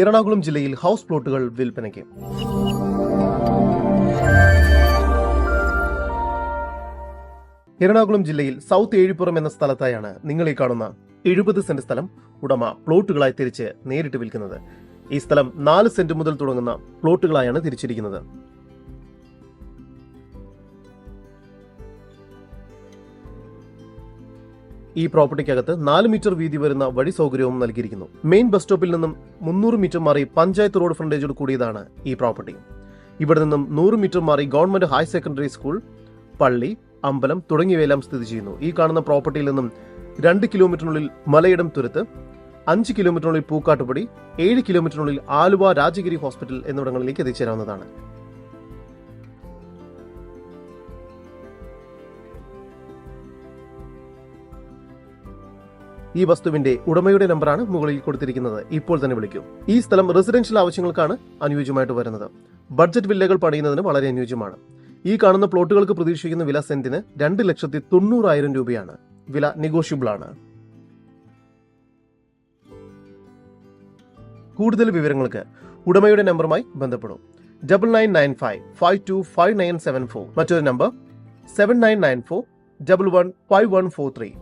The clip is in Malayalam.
എറണാകുളം ജില്ലയിൽ ഹൗസ് പ്ലോട്ടുകൾ വിൽപ്പനയ്ക്ക്. എറണാകുളം ജില്ലയിൽ സൗത്ത് ഏഴിപ്പുറം എന്ന സ്ഥലത്തായാണ് നിങ്ങൾ ഈ കാണുന്ന എഴുപത് സെന്റ് സ്ഥലം ഉടമ പ്ലോട്ടുകളായി തിരിച്ച് നേരിട്ട് വിൽക്കുന്നത്. ഈ സ്ഥലം നാല് സെന്റ് മുതൽ തുടങ്ങുന്ന പ്ലോട്ടുകളായാണ് തിരിച്ചിരിക്കുന്നത്. ഈ പ്രോപ്പർട്ടിക്കകത്ത് നാല് മീറ്റർ വീതി വരുന്ന വഴി സൗകര്യവും നൽകിയിരിക്കുന്നു. മെയിൻ ബസ് സ്റ്റോപ്പിൽ നിന്നും മുന്നൂറ് മീറ്റർ മാറി പഞ്ചായത്ത് റോഡ് ഫ്രണ്ടേജോട് കൂടിയതാണ് ഈ പ്രോപ്പർട്ടി. ഇവിടെ നിന്നും നൂറ് മീറ്റർ മാറി ഗവൺമെന്റ് ഹയർ സെക്കൻഡറി സ്കൂൾ പള്ളി അമ്പലം തുടങ്ങിയവയെല്ലാം സ്ഥിതി ചെയ്യുന്നു. ഈ കാണുന്ന പ്രോപ്പർട്ടിയിൽ നിന്നും രണ്ട് കിലോമീറ്ററിനുള്ളിൽ മലയിടം തുരത്ത് അഞ്ച് കിലോമീറ്ററിനുള്ളിൽ പൂക്കാട്ടുപടി ഏഴ് കിലോമീറ്ററിനുള്ളിൽ ആലുവ രാജഗിരി ഹോസ്പിറ്റൽ എന്നിവിടങ്ങളിലേക്ക് എത്തിച്ചേരാവുന്നതാണ്. ഈ വസ്തുവിന്റെ ഉടമയുടെ നമ്പറാണ് മുകളിൽ കൊടുത്തിരിക്കുന്നത്. ഇപ്പോൾ തന്നെ വിളിക്കൂ. ഈ സ്ഥലം റെസിഡൻഷ്യൽ ആവശ്യങ്ങൾക്കാണ് അനുയോജ്യമായിട്ട് വരുന്നത്. ബഡ്ജറ്റ് വില്ലകൾ പണിയുന്നതിന് വളരെ അനുയോജ്യമാണ്. ഈ കാണുന്ന പ്ലോട്ടുകൾക്ക് പ്രതീക്ഷിക്കുന്ന വില സെന്റിന് രണ്ട് ലക്ഷത്തി തൊണ്ണൂറായിരം രൂപയാണ്. വില നെഗോഷ്യബിൾ ആണ്. കൂടുതൽ വിവരങ്ങൾക്ക് ഉടമയുടെ നമ്പറുമായി ബന്ധപ്പെടും. Double nine nine five five two five nine seven four മറ്റൊരു number seven nine nine four double one five one four three